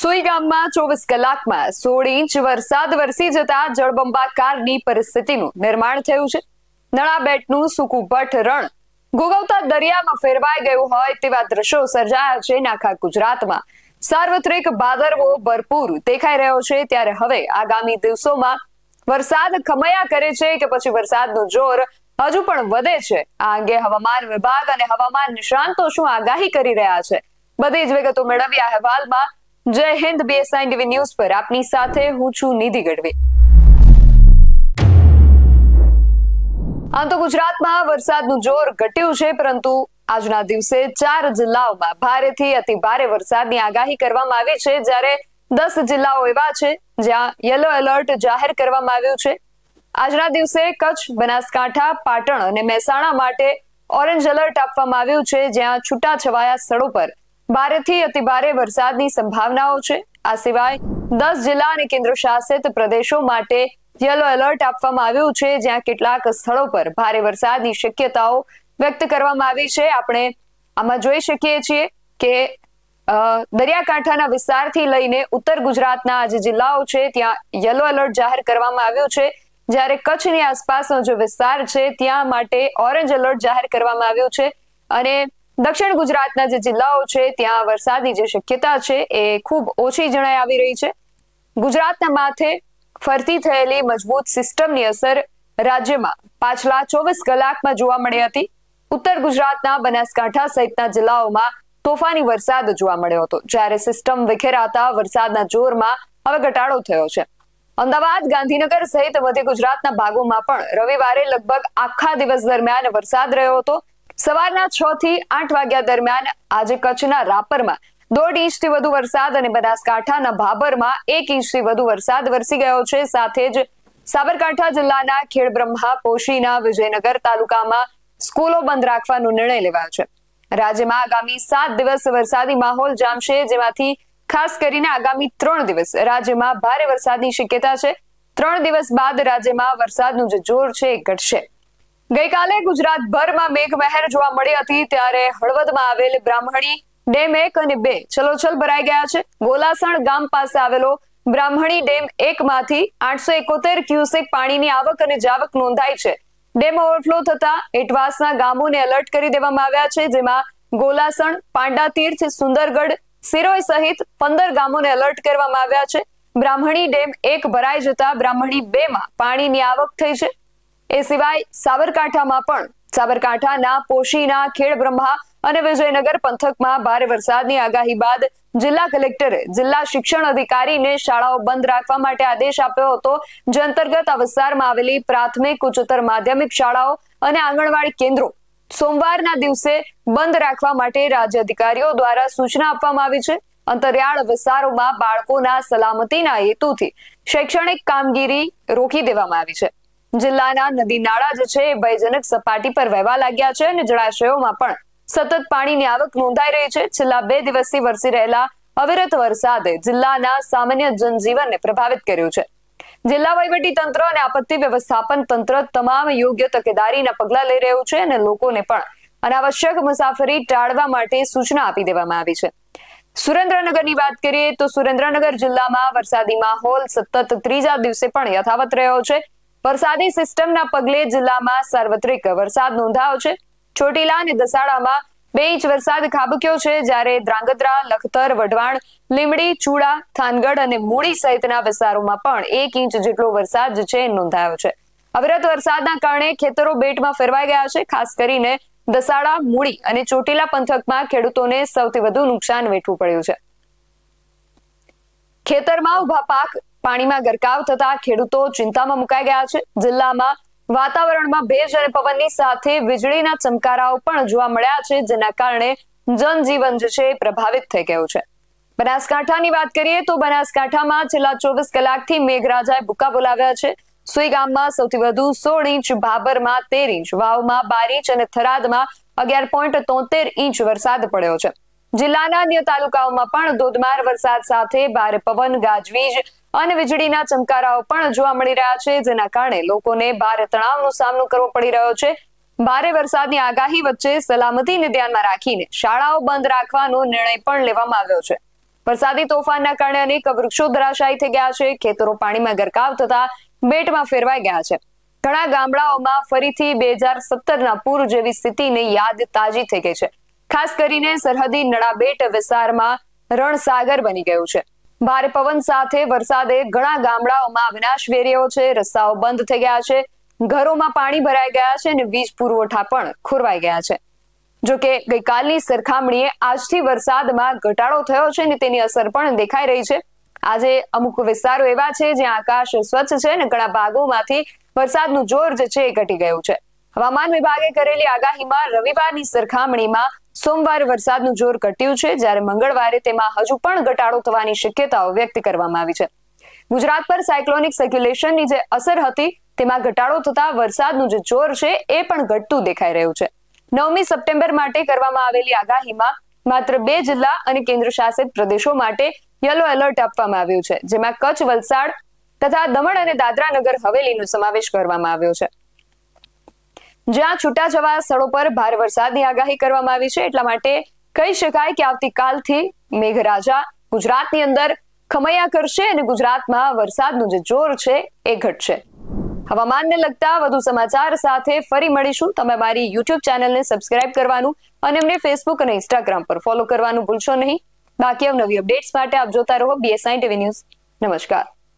સુઈ ગામમાં ચોવીસ કલાકમાં સોળ ઇંચ વરસાદ વરસી જતા જળબંબાકારની પરિસ્થિતિનું નિર્માણ થયું છે. નળાબેટનું સૂકું ભટ્ટ રણ ગોગવતા દરિયામાં ફેરવાઈ ગયું હોય તેવા દ્રશ્યો સર્જાયા છે ને આખા ગુજરાતમાં. સાર્વત્રિક બાદરવો ભરપૂર દેખાઈ રહ્યો છે ત્યારે હવે આગામી દિવસોમાં વરસાદ ખમૈયા કરે છે કે પછી વરસાદનું જોર હજુ પણ વધે છે. આ અંગે હવામાન વિભાગ અને હવામાન નિષ્ણાંતો શું આગાહી કરી રહ્યા છે? બધી જ વિગતો મેળવી આ અહેવાલમાં જય હિન્દ બીએસઆઈ ટીવી ન્યૂઝ પર. આપની સાથે હું છું નિધિ ગઢવી. આમ તો ગુજરાતમાં વરસાદનું જોર ઘટ્યું છે, પરંતુ આજના દિવસે ચાર જિલ્લાઓમાં ભારેથી અતિ ભારે વરસાદની આગાહી કરવામાં આવી છે. જ્યારે દસ જિલ્લાઓ એવા છે, જ્યાં યલો એલર્ટ જાહેર કરવામાં આવ્યું છે. આજના દિવસે કચ્છ, બનાસકાંઠા, પાટણ અને મહેસાણા માટે ઓરેન્જ એલર્ટ આપવામાં આવ્યું છે, જ્યાં છૂટાછવાયા સ્થળો પર ભારેથી અતિ ભારે વરસાદની સંભાવનાઓ છે. આ સિવાય દસ જિલ્લા અને કેન્દ્ર શાસિત પ્રદેશો માટે યલો એલર્ટ આપવામાં આવ્યું છે. જ્યાં કેટલાક સ્થળો પર ભારે વરસાદની શક્યતાઓ વ્યક્ત કરવામાં આવી છે. આપણે આમાં જોઈ શકીએ છીએ કે દરિયાકાંઠાના વિસ્તારથી લઈને ઉત્તર ગુજરાતના જે જિલ્લાઓ છે, ત્યાં યલો એલર્ટ જાહેર કરવામાં આવ્યું છે. જ્યારે કચ્છની આસપાસનો જે વિસ્તાર છે, ત્યાં માટે ઓરેન્જ એલર્ટ જાહેર કરવામાં આવ્યું છે. અને દક્ષિણ ગુજરાતના જે જિલ્લાઓ છે, ત્યાં વરસાદની જે શક્યતા છે એ ખૂબ ઓછી જણાઈ આવી રહી છે. ગુજરાતના માથે ફરતી થયેલી મજબૂત સિસ્ટમની અસર રાજ્યમાં પાછલા ચોવીસ કલાકમાં જોવા મળી હતી. ઉત્તર ગુજરાતના બનાસકાંઠા સહિતના જિલ્લાઓમાં તોફાની વરસાદ જોવા મળ્યો હતો, જ્યારે સિસ્ટમ વિખેરાતા વરસાદના જોરમાં હવે ઘટાડો થયો છે. અમદાવાદ, ગાંધીનગર સહિત મધ્ય ગુજરાતના ભાગોમાં પણ રવિવારે લગભગ આખા દિવસ દરમિયાન વરસાદ રહ્યો હતો. સવારના છ થી આઠ વાગ્યા દરમિયાન આજે કચ્છના રાપરમાં દોઢ ઇંચથી વધુ વરસાદ અને બનાસકાંઠાના ભાબરમાં એક ઇંચથી વધુ વરસાદ વરસી ગયો છે. સાથે જ સાબરકાંઠા જિલ્લાના ખેડબ્રહ્મા, પોશીના, વિજયનગર તાલુકામાં સ્કૂલો બંધ રાખવાનો નિર્ણય લેવાયો છે. રાજ્યમાં આગામી સાત દિવસ વરસાદી માહોલ જામશે, જેમાંથી ખાસ કરીને આગામી ત્રણ દિવસ રાજ્યમાં ભારે વરસાદની શક્યતા છે. ત્રણ દિવસ બાદ રાજ્યમાં વરસાદનું જે જોર છે એ ઘટશે. ગઈકાલે ગુજરાતભરમાં મેઘમહેર જોવા મળી હતી, ત્યારે હળવદમાં આવેલ બ્રાહ્મણી ડેમ એક અને બે છલોછલ ભરાઈ ગયા છે. ગોલાસણ ગામ પાસે આવેલો બ્રાહ્મણી ડેમ એક માંથી આઠસો એકોતેર ક્યુસેક પાણીની આવક અને જાવક નોંધાઈ છે. ડેમ ઓવરફ્લો થતા એટવાસના ગામોને એલર્ટ કરી દેવામાં આવ્યા છે, જેમાં ગોલાસણ પાંડા તીર્થ સુંદરગઢ સિરોય સહિત પંદર ગામોને એલર્ટ કરવામાં આવ્યા છે. બ્રાહ્મણી ડેમ એક ભરાઈ જતા બ્રાહ્મણી બે માં પાણીની આવક થઈ છે. એ સિવાય સાબરકાંઠામાં પણ. સાબરકાંઠાના પોશીના, ખેડબ્રહ્મા અને વિજયનગર પંથકમાં ભારે વરસાદની આગાહી બાદ જિલ્લા કલેક્ટરે જિલ્લા શિક્ષણ અધિકારીને શાળાઓ બંધ રાખવા માટે આદેશ આપ્યો હતો, જે અંતર્ગત આ વિસ્તારમાં આવેલી પ્રાથમિક, ઉચ્ચતર માધ્યમિક શાળાઓ અને આંગણવાડી કેન્દ્રો સોમવારના દિવસે બંધ રાખવા માટે રાજ્ય અધિકારીઓ દ્વારા સૂચના આપવામાં આવી છે. અંતરિયાળ વિસ્તારોમાં બાળકોના સલામતીના હેતુથી શૈક્ષણિક કામગીરી રોકી દેવામાં આવી છે. જિલ્લાના નદી નાળા જે છે, એ ભયજનક સપાટી પર વહેવા લાગ્યા છે અને જળાશયોમાં પણ સતત પાણીની આવક નોંધાઈ રહી છે. છેલ્લા બે દિવસથી વરસી રહેલા અવિરત વરસાદે જિલ્લાના સામાન્ય જનજીવનને પ્રભાવિત કર્યું છે. જિલ્લા વહીવટી તંત્ર અને આપત્તિ વ્યવસ્થાપન તંત્ર તમામ યોગ્ય તકેદારીના પગલા લઈ રહ્યું છે અને લોકોને પણ અનાવશ્યક મુસાફરી ટાળવા માટે સૂચના આપી દેવામાં આવી છે. સુરેન્દ્રનગરની વાત કરીએ તો સુરેન્દ્રનગર જિલ્લામાં વરસાદી માહોલ સતત ત્રીજા દિવસે પણ યથાવત રહ્યો છે. વરસાદી સિસ્ટમના પગલે જિલ્લામાં સાર્વત્રિક વરસાદ નોંધાયો છે. ચોટીલા અને દસાડામાં બે ઇંચ વરસાદ ખાબક્યો છે જ્યારે દ્રાંગધ્રા લખતર, વઢવાણ લીમડી ચૂડા, થાનગઢ અને મૂળી સહિતના વિસ્તારોમાં પણ એક ઇંચ જેટલો વરસાદ છે નોંધાયો છે. અવિરત વરસાદના કારણે ખેતરો બેટમાં ફેરવાઈ ગયા છે. ખાસ કરીને દસાડા મૂળી અને ચોટીલા પંથકમાં ખેડૂતોને સૌથી વધુ નુકસાન વેઠવું પડ્યું છે. ખેતરમાં ઊભા પાક પાણીમાં ગરકાવ થતા ખેડૂતો ચિંતામાં મુકાઈ ગયા છે. જિલ્લામાં વાતાવરણમાં ભેજ અને પવનની સાથે વીજળીના ચમકારાઓ પણ જોવા મળ્યા છે, જેના કારણે જનજીવન જે છે પ્રભાવિત થઈ ગયું છે. બનાસકાંઠાની વાત કરીએ તો બનાસકાંઠામાં છેલ્લા ચોવીસ કલાકથી મેઘરાજાએ ભૂકા બોલાવ્યા છે. સુઈ ગામમાં સૌથી વધુ સોળ ઇંચ ભાબરમાં તેર ઇંચ, વાવમાં બાર ઇંચ અને થરાદમાં અગિયાર પોઈન્ટ તોતેર ઇંચ વરસાદ પડ્યો છે. જિલ્લાના અન્ય તાલુકાઓમાં પણ ધોધમાર વરસાદ સાથે ભારે પવન, ગાજવીજ અને વીજળીના ચમકારાઓ પણ જોવા મળી રહ્યા છે, જેના કારણે લોકોને ભારે તણાવનો સામનો કરવો પડી રહ્યો છે. ભારે વરસાદની આગાહી વચ્ચે સલામતીને ધ્યાનમાં રાખીને શાળાઓ બંધ રાખવાનો નિર્ણય પણ લેવામાં આવ્યો છે. વરસાદી તોફાનના કારણે અનેક વૃક્ષો ધરાશાયી થઈ ગયા છે, ખેતરો પાણીમાં ગરકાવ થતા બેટમાં ફેરવાઈ ગયા છે. ઘણા ગામડાઓમાં ફરીથી બે હજાર સત્તરના પૂર જેવી સ્થિતિની યાદ તાજી થઈ ગઈ છે. ખાસ કરીને સરહદી નડાબેટ વિસ્તારમાં રણસાગર બની ગયું છે. ભારે પવન સાથે વરસાદે ઘણા ગામડાઓમાં વિનાશ વેર્યો છે. રસ્તાઓ બંધ થઈ ગયા છે. ઘરોમાં પાણી ભરાઈ ગયા છે અને વીજ પુરવઠા પણ ખોરવાઈ ગયા છે. જોકે ગઈકાલની સરખામણીએ આજથી વરસાદમાં ઘટાડો થયો છે અને તેની અસર પણ દેખાઈ રહી છે. આજે અમુક વિસ્તારો એવા છે જ્યાં આકાશ સ્વચ્છ છે અને ઘણા ભાગોમાંથી વરસાદનું જોર જે છે એ ઘટી ગયું છે. હવામાન વિભાગે કરેલી આગાહીમાં રવિવારની સરખામણીમાં સોમવારે વરસાદનું જોર ઘટ્યું છે, જ્યારે મંગળવારે તેમાં હજુ પણ ઘટાડો થવાની શક્યતાઓ વ્યક્ત કરવામાં આવી છે. ગુજરાત પર સાયક્લોનિક સર્ક્યુલેશનની જે અસર હતી, તેમાં ઘટાડો થતા વરસાદનું જે જોર છે, એ પણ ઘટતું દેખાઈ રહ્યું છે. નવમી સપ્ટેમ્બર માટે કરવામાં આવેલી આગાહીમાં માત્ર બે જિલ્લા અને કેન્દ્ર શાસિત પ્રદેશો માટે યલો એલર્ટ આપવામાં આવ્યું છે, જેમાં કચ્છ, વલસાડ તથા દમણ અને દાદરા નગર હવેલીનો સમાવેશ કરવામાં આવ્યો છે. જ્યાં છૂટા છૂટાછવાયા સ્થળો પર ભારે વરસાદની આગાહી કરવામાં આવી છે. એટલા માટે કહી શકાય કે આવતીકાલથી મેઘરાજા ગુજરાતની અંદર ખમૈયા કરશે અને ગુજરાતમાં વરસાદનું જે જોર છે એ ઘટશે. હવામાનને લગતા વધુ સમાચાર સાથે ફરી મળીશું. તમે મારી યુટ્યુબ ચેનલને સબસ્ક્રાઇબ કરવાનું અને અમને ફેસબુક અને ઇન્સ્ટાગ્રામ પર ફોલો કરવાનું ભૂલશો નહીં. બાકી નવી અપડેટ્સ માટે આપ જોતા રહો બીએસઆઈ ટીવી ન્યૂઝ નમસ્કાર.